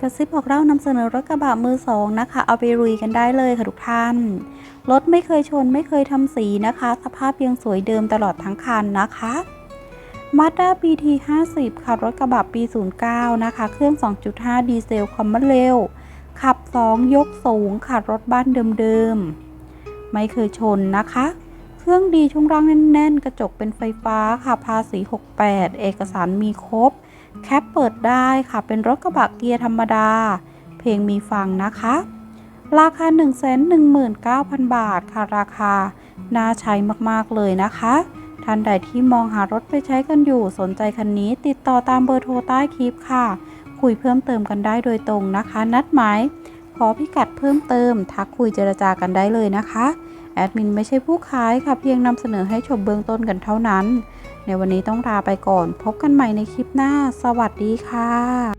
กระซิบบอกเล่านำเสนอรถกระบะมือสองนะคะ เอาไปรุยกันได้เลยค่ะทุกท่าน รถไม่เคยชนไม่เคยทำสีนะคะ สภาพยังสวยเดิมตลอดทั้งคันนะคะ Mazda BT 50ค่ะรถกระบะปี 09 นะคะ เครื่อง 2.5 ดีเซลคอมมอนเร็ว ขับ 2 ยกสูงค่ะรถบ้านเดิมๆ ไม่เคยชนนะคะ รื่องดีช่วงล่างแน่น ๆ กระจกเป็นไฟฟ้าค่ะ ภาษี 68 เอกสารมีครบ แคปเปิดได้ค่ะ เป็นรถกระบะเกียร์ธรรมดา เพลงมีฟังนะคะ ราคา 119,000 บาทค่ะ ราคา น่าใช้มากๆเลยนะคะ ท่านใดที่มองหารถไปใช้กันอยู่ สนใจคันนี้ติดต่อตามเบอร์โทรใต้คลิปค่ะ คุยเพิ่มเติมกันได้โดยตรงนะคะ นัดหมายขอพิกัดเพิ่มเติม ทักคุยเจรจากันได้เลยนะคะ แอดมินไม่ใช่ผู้ขายค่ะเพียงนำเสนอให้ชมเบื้องต้นกันเท่านั้น ในวันนี้ต้องลาไปก่อน พบกันใหม่ในคลิปหน้า สวัสดีค่ะ